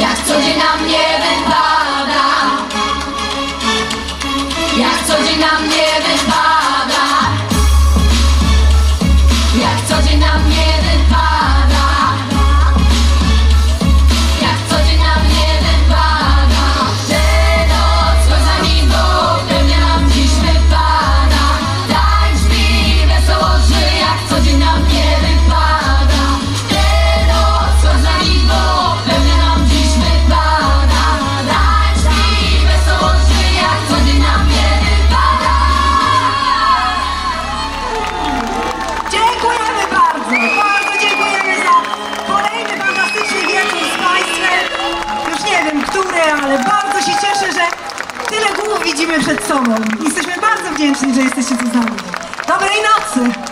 Jak co dzień na mnie wypada. Jak co dzień na mnie ale bardzo się cieszę, że tyle głów widzimy przed sobą. Jesteśmy bardzo wdzięczni, że jesteście tu z nami. Dobrej nocy!